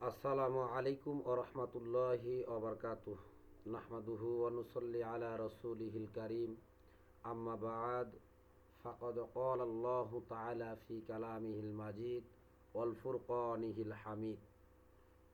আসসালামু আলাইকুম ও রহমতুল্লাহি ওবরকাতুহ নাহমাদুহু ওয়ানুসল্লি আলা রসুলিহিল করিম আম্মা বাদ ফাকদ قال الله تعالى في كلامه المجيد والفرقانه الحميد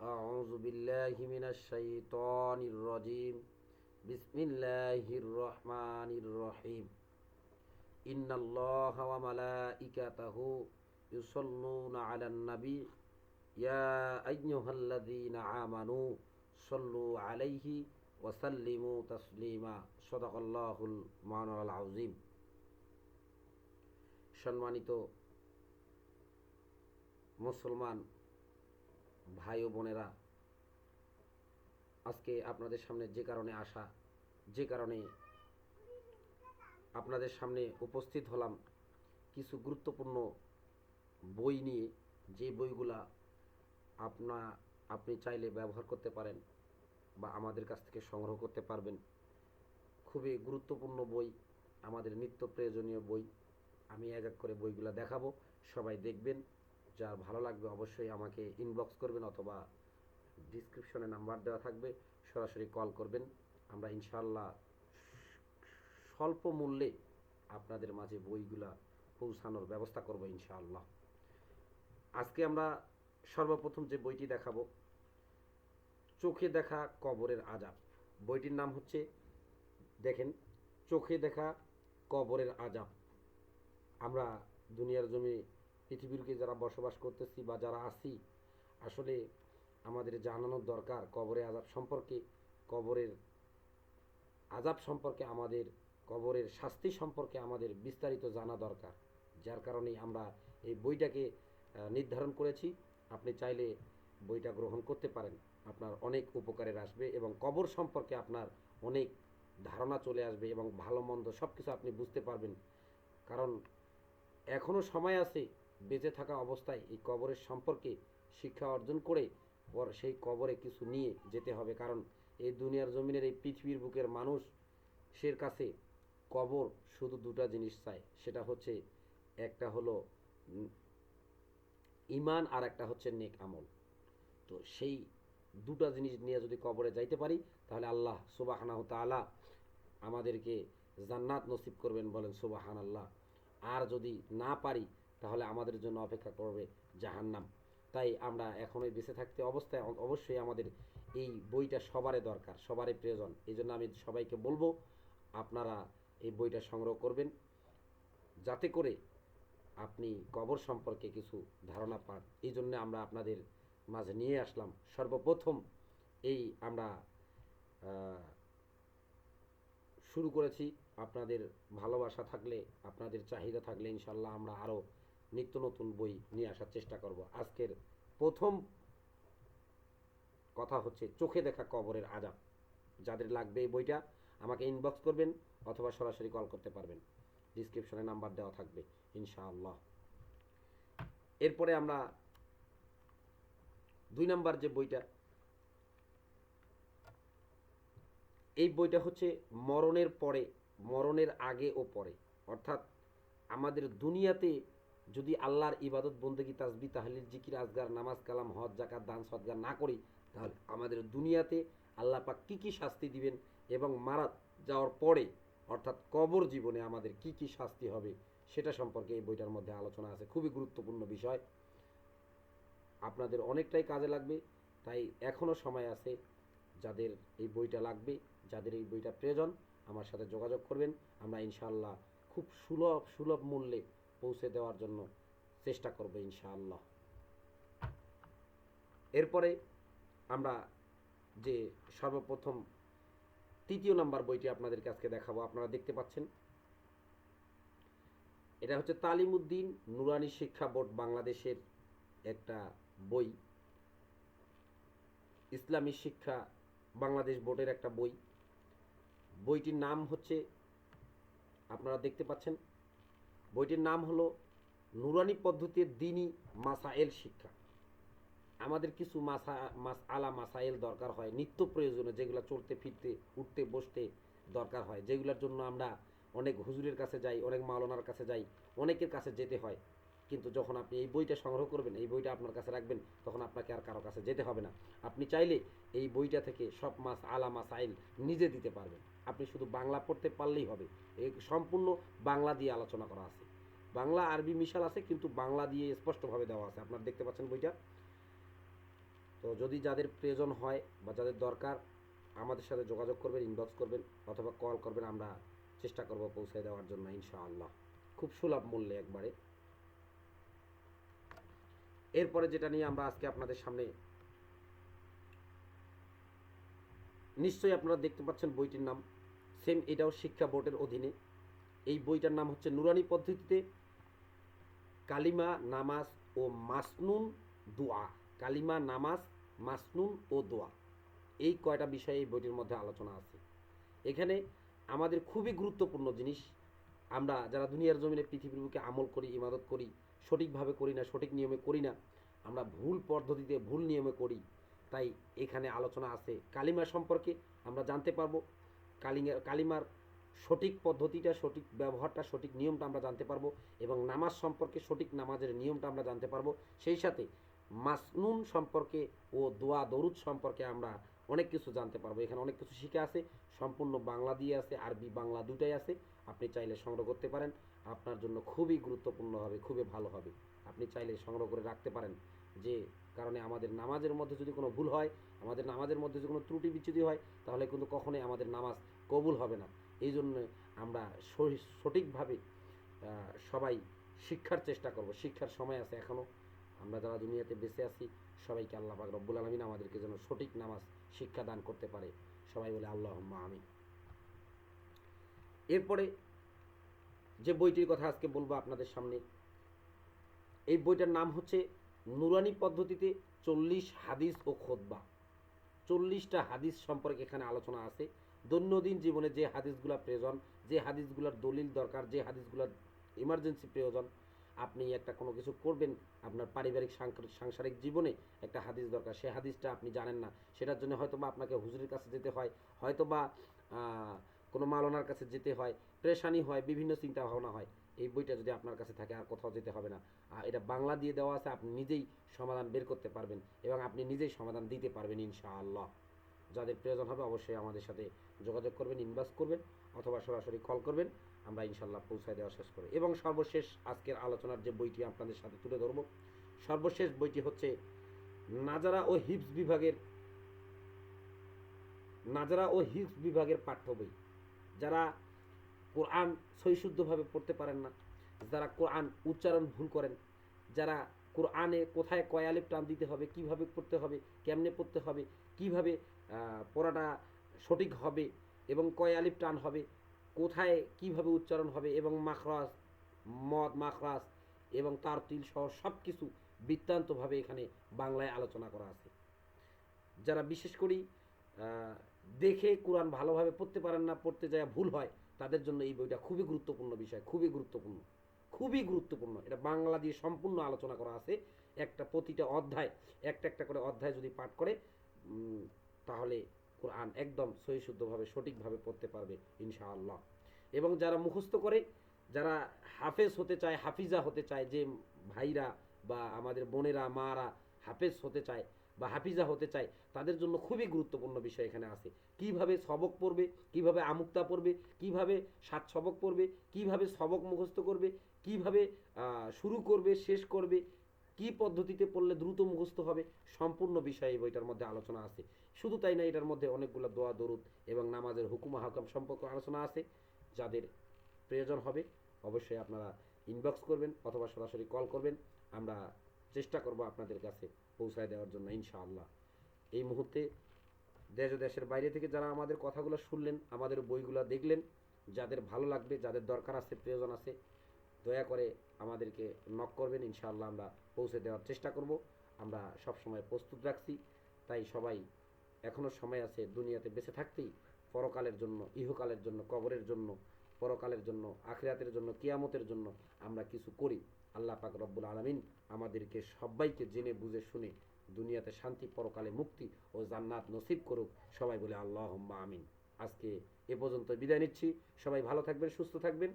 أعوذ بالله من الشيطان الرجيم بسم الله الرحمن الرحيم إن الله وملائكته يصلون على النبي يا أيها الذين آمنوا صلوا عليه وسلموا تسليما صدق الله المعنى العظيم সম্মানিত মুসলমান ভাই ও বোনেরা আজকে আপনাদের সামনে যে কারণে আসা যে কারণে আপনাদের সামনে উপস্থিত হলাম কিছু গুরুত্বপূর্ণ বই নিয়ে যে বইগুলা আপনা, আপনি চাইলে ব্যবহার করতে পারেন বা আমাদের কাছ থেকে সংগ্রহ করতে পারবেন। খুবই গুরুত্বপূর্ণ বই, আমাদের নিত্য প্রয়োজনীয় বই। আমি এক এক করে বইগুলো দেখাবো, সবাই দেখবেন। যার ভালো লাগবে অবশ্যই আমাকে ইনবক্স করবেন অথবা ডিসক্রিপশনে নাম্বার দেওয়া থাকবে, সরাসরি কল করবেন। আমরা ইনশাল্লাহ স্বল্প মূল্যে আপনাদের মাঝে বইগুলা পৌঁছানোর ব্যবস্থা করব ইনশাআল্লাহ। আজকে আমরা সর্বপ্রথম যে বইটি দেখাবো, চোখে দেখা কবরের আজাব বইটির নাম হচ্ছে, দেখেন, চোখে দেখা কবরের আজাব আমরা দুনিয়ার জমি পৃথিবীরকে যারা বসবাস করতেছি বা যারা আছি, আসলে আমাদের জানানোর দরকার কবরের আজাব সম্পর্কে, কবরের আজাব সম্পর্কে আমাদের, কবরের শাস্তি সম্পর্কে আমাদের বিস্তারিত জানা দরকার। যার কারণেই আমরা এই বইটাকে নির্ধারণ করেছি। আপনি চাইলে বইটা গ্রহণ করতে পারেন। আপনার অনেক উপকারের আসবে এবং কবর সম্পর্কে আপনার অনেক ধারণা চলে আসবে এবং ভালো মন্দ সব কিছু আপনি বুঝতে পারবেন। কারণ এখনও সময় আছে বেঁচে থাকা অবস্থায় এই কবরের সম্পর্কে শিক্ষা অর্জন করে পর সেই কবরে কিছু নিয়ে যেতে হবে। কারণ এই দুনিয়ার জমিনের এই পৃথিবীর বুকের মানুষের কাছে কবর শুধু দুটা জিনিস চায় সেটা হচ্ছে, একটা হলো ইমান আর একটা হচ্ছে নেক আমল। তো সেই দুটা জিনিস নিয়ে যদি কবরে যাইতে পারি, তাহলে আল্লাহ সুবাহানাহ তাআলা আমাদেরকে জান্নাত নসিব করবেন বলেন সুবাহান আল্লাহ আর যদি না পারি, তাহলে আমাদের জন্য অপেক্ষা করবে জাহান্নাম। তাই আমরা এখনই বেঁচে থাকতে অবস্থায় অবশ্যই আমাদের এই বইটা সবারই দরকার সবারই প্রয়োজন। এই জন্য আমি সবাইকে বলব, আপনারা এই বইটা সংগ্রহ করবেন। যাতে করে আপনি কবর সম্পর্কে কিছু ধারণা পান। এই জন্য আমরা আপনাদের মাঝে নিয়ে আসলাম। সর্বপ্রথম এই আমরা শুরু করেছি। আপনাদের ভালোবাসা থাকলে, আপনাদের চাহিদা থাকলে ইনশাল্লাহ আমরা আরও নিত্য নতুন বই নিয়ে আসার চেষ্টা করব। আজকের প্রথম কথা হচ্ছে চোখে দেখা কবরের আজাব। যাদের লাগবে এই বইটা, আমাকে ইনবক্স করবেন অথবা সরাসরি কল করতে পারবেন। ডিসক্রিপশনে নাম্বার দেওয়া থাকবে। ইনশাআল্লাহ। এরপরে আমরা দুই নাম্বার যে বইটা, এই বইটা হচ্ছে মরণের পরে, মরণের আগে ও পরে। অর্থাৎ আমাদের দুনিয়াতে যদি আল্লাহর ইবাদত, বন্দেগী তাসবি তাহলিল, জিকির, আজগার, নামাজ, কালাম, হজ জাকাত দান সদগার না করি, তাহলে আমাদের দুনিয়াতে আল্লাহ পাক কী কী শাস্তি দিবেন এবং মারা যাওয়ার পরে, অর্থাৎ কবর জীবনে আমাদের কি কি শাস্তি হবে সেটা সম্পর্কে এই বইটার মধ্যে আলোচনা আছে, খুবই গুরুত্বপূর্ণ বিষয়। আপনাদের অনেকটাই কাজে লাগবে, তাই এখনও সময় আছে যাদের এই বইটা লাগবে, যাদের এই বইটা প্রয়োজন, আমার সাথে যোগাযোগ করবেন। আমরা ইনশাআল্লাহ খুব সুলভ সুলভ মূল্যে পৌঁছে দেওয়ার জন্য চেষ্টা করব ইনশাআল্লাহ। এরপরে আমরা যে সর্বপ্রথম তৃতীয় নাম্বার বইটি আপনাদেরকে আজকে দেখাবো, আপনারা দেখতে পাচ্ছেন। এটা হচ্ছে তালিমুদ্দিন নুরানি শিক্ষা বোর্ড বাংলাদেশের একটা বই। ইসলামী শিক্ষা বাংলাদেশ বোর্ডের একটা বই। বইটির নাম হচ্ছে, আপনারা দেখতে পাচ্ছেন, বইটির নাম হলো নুরানি পদ্ধতির দিনই মাসায়েল শিক্ষা। আমাদের কিছু মাসা, মাস, আলা মাসাইল দরকার হয়, নিত্য প্রয়োজনে যেগুলো চলতে, ফিরতে, উঠতে, বসতে দরকার হয়, যেগুলোর জন্য আমরা অনেক হুজুরের কাছে যাই, অনেক মাওলানার কাছে যাই, অনেকের কাছে যেতে হয়। কিন্তু যখন আপনি এই বইটা সংগ্রহ করবেন, এই বইটা আপনার কাছে রাখবেন, তখন আপনাকে আর কারও কাছে যেতে হবে না। আপনি চাইলে এই বইটা থেকে সব মাস আলা মাস আইল নিজে দিতে পারবেন। আপনি শুধু বাংলা পড়তে পারলেই হবে। এই সম্পূর্ণ বাংলা দিয়ে আলোচনা করা আছে। বাংলা আরবি মিশাল আছে, কিন্তু বাংলা দিয়ে স্পষ্টভাবে দেওয়া আছে। আপনারা দেখতে পাচ্ছেন বইটা? তো যদি যাদের প্রয়োজন হয় বা যাদের দরকার, আমাদের সাথে যোগাযোগ করবেন ইনবক্স করবেন, অথবা কল করবেন, আমরা চেষ্টা করব পৌঁছে দেওয়ার জন্য, ইনশাআল্লাহ। খুব সুলভ মূল্যে একবারে। এরপরে যেটা নিয়ে আমরা আজকে আপনাদের সামনে নিশ্চয়ই আপনারা দেখতে পাচ্ছেন বইটির নাম। সেম এটাও শিক্ষা বোর্ডের অধীনে। এই বইটার নাম হচ্ছে নুরানি পদ্ধতিতে কালিমা, নামাজ ও মাসনুন দোয়া। কালিমা, নামাজ, মাসনুন ও দোয়া। এই কয়টা বিষয়ে এই বইটির মধ্যে আলোচনা আছে। এখানে আমাদের খুবই গুরুত্বপূর্ণ জিনিস। আমরা যারা দুনিয়ার জমিনে পৃথিবীর বুকে আমল করি ইমাদত করি, সঠিকভাবে করি না, সঠিক নিয়মে করি না, আমরা ভুল পদ্ধতিতে ভুল নিয়মে করি। তাই এখানে আলোচনা আছে কালিমা সম্পর্কে, আমরা জানতে পারব। কালিমা কালিমার সঠিক পদ্ধতিটা, সঠিক ব্যবহারটা, সঠিক নিয়মটা আমরা জানতে পারব এবং নামাজ সম্পর্কে সঠিক নামাজের নিয়মটা আমরা জানতে পারব। সেই সাথে মাসনুন সম্পর্কে ও দোয়া দরুদ সম্পর্কে আমরা অনেক কিছু জানতে পারব। এখানে অনেক কিছু শিখে আছে, সম্পূর্ণ বাংলা দিয়ে আছে, আরবি, বাংলা দুটাই আছে। আপনি চাইলে সংগ্রহ করতে পারেন, আপনার জন্য খুবই গুরুত্বপূর্ণ হবে, খুবই ভালো হবে। আপনি চাইলে সংগ্রহ করে রাখতে পারেন যে কারণে আমাদের নামাজের মধ্যে যদি কোনো ভুল হয়, আমাদের নামাজের মধ্যে যদি কোনো ত্রুটি বিচ্যুতি হয়, তাহলে কিন্তু কখনোই আমাদের নামাজ কবুল হবে না। এই জন্য আমরা সঠিকভাবে সবাই শিক্ষার চেষ্টা করব। শিক্ষার সময় আছে এখনও আমরা যারা দুনিয়াতে বেঁচে আছি, সবাইকে আল্লাহ পাক রব্বুল আলমিন আমাদেরকে যেন সঠিক নামাজ, শিক্ষা দান করতে পারে। সবাই বলে আল্লাহ আমি এরপরে যে বইটির কথা আজকে বলব আপনাদের সামনে, এই বইটার নাম হচ্ছে নুরানি পদ্ধতিতে চল্লিশ হাদিস ও খোদবা। চল্লিশটা হাদিস সম্পর্কে এখানে আলোচনা আছে। দৈনন্দিন জীবনে যে হাদিসগুলো প্রয়োজন, যে হাদিসগুলোর দলিল দরকার, যে হাদিসগুলোর ইমার্জেন্সি প্রয়োজন আপনি একটা কোনো কিছু করবেন, আপনার পারিবারিক সাংসারিক- জীবনে একটা হাদিস দরকার। সে হাদিসটা আপনি জানেন না। সেটার জন্য হয়তো বা আপনাকে হুজুরের কাছে যেতে হয় হয়তো বা কোনো মালনার কাছে যেতে হয়, প্রেশানি হয়, বিভিন্ন চিন্তা ভাবনা হয়। এই বইটা যদি আপনার কাছে থাকে, আর কোথাও যেতে হবে না। আর এটা বাংলা দিয়ে দেওয়া আছে, আপনি নিজেই সমাধান বের করতে পারবেন এবং আপনি নিজেই সমাধান দিতে পারবেন, ইনশাআল্লাহ। যাদের প্রয়োজন হবে অবশ্যই আমাদের সাথে যোগাযোগ করবেন ইনভেস্ট করবেন, অথবা সরাসরি কল করবেন। আমরা ইনশাল্লাহ পৌঁছায় দেওয়া শেষ করব এবং সর্বশেষ আজকের আলোচনার যে বইটি আপনাদের সাথে তুলে ধরব, সর্বশেষ বইটি হচ্ছে নাজারা ও হিপস বিভাগের নাজারা ও হিপস বিভাগের পাঠ্য বই। যারা কোরআন সহিশুদ্ধভাবে পড়তে পারেন না, যারা কোরআন উচ্চারণ ভুল করেন, যারা কোরআনে কোথায় কয় আলিফ টান দিতে হবে, কীভাবে পড়তে হবে, কেমনে পড়তে হবে, কীভাবে পড়াটা সঠিক হবে এবং কয় আলিফ টান হবে কোথায় কীভাবে উচ্চারণ হবে এবং মাখরাস মদ মাখরাস এবং তার তিল সহ সব কিছু বৃত্তান্তভাবে এখানে বাংলায় আলোচনা করা আছে। যারা বিশেষ করি দেখে কোরআন ভালোভাবে পড়তে পারেন না, পড়তে যায় ভুল হয়, তাদের জন্য এই বইটা খুবই গুরুত্বপূর্ণ বিষয়, খুবই গুরুত্বপূর্ণ খুবই গুরুত্বপূর্ণ। এটা বাংলা দিয়ে সম্পূর্ণ আলোচনা করা আছে, একটা প্রতিটা অধ্যায়, একটা একটা করে অধ্যায় যদি পাঠ করে তাহলে কোরআন একদম সহিশুদ্ধভাবে সঠিকভাবে পড়তে পারবে, ইনশাআল্লাহ। এবং যারা মুখস্থ করে, যারা হাফেজ হতে চায়, হাফিজা হতে চায়, যে ভাইরা বা আমাদের বোনেরা, মারা হাফেজ হতে চায় বা হাফিজা হতে চায়, তাদের জন্য খুবই গুরুত্বপূর্ণ বিষয় এখানে আছে। কীভাবে সবক পড়বে, কীভাবে আমুক্তা পড়বে, কীভাবে সাত সবক পড়বে, কীভাবে সবক মুখস্থ করবে, কীভাবে শুরু করবে, শেষ করবে, কি পদ্ধতিতে পড়লে দ্রুত মুখস্থ হবে, সম্পূর্ণ বিষয়ে বইটার মধ্যে আলোচনা আছে। শুধু তাই না, এটার মধ্যে অনেকগুলো দোয়া, দরুদ এবং নামাজের হুকুম হাকাম সম্পর্কে আলোচনা আছে। যাদের প্রয়োজন হবে, অবশ্যই আপনারা ইনবক্স করবেন অথবা সরাসরি কল করবেন। আমরা চেষ্টা করব আপনাদের কাছে পৌঁছায় দেওয়ার জন্য, ইনশাআল্লাহ। এই মুহূর্তে দেশ দেশের বাইরে থেকে যারা আমাদের কথাগুলো শুনলেন, আমাদের বইগুলো দেখলেন, যাদের ভালো লাগবে, যাদের দরকার আছে, প্রয়োজন আছে, দয়া করে আমাদেরকে নক করবেন, ইনশাআল্লাহ আমরা পৌঁছে দেওয়ার চেষ্টা করব। আমরা সব সময় প্রস্তুত রাখছি, তাই সবাই এখনও সময় আছে দুনিয়াতে বেঁচে থাকতেই, পরকালের জন্য, ইহকালের জন্য, কবরের জন্য, পরকালের জন্য, আখিরাতের জন্য, কিয়ামতের জন্য আমরা কিছু করি। আল্লাহ পাক রব্বুল আলমিন আমাদেরকে সবাইকে জেনে, বুঝে, শুনে দুনিয়াতে শান্তি, পরকালে মুক্তি ও জান্নাত নসিব করুক। সবাই বলে আল্লাহ আমিন। আজকে এ পর্যন্ত বিদায় নিচ্ছি। সবাই ভালো থাকবেন, সুস্থ থাকবেন।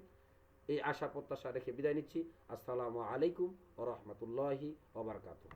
এই আশা, প্রত্যাশা রেখে বিদায় নিচ্ছি। আসসালামু আলাইকুম ও রহমতুল্লাহি ওবরকাতুহ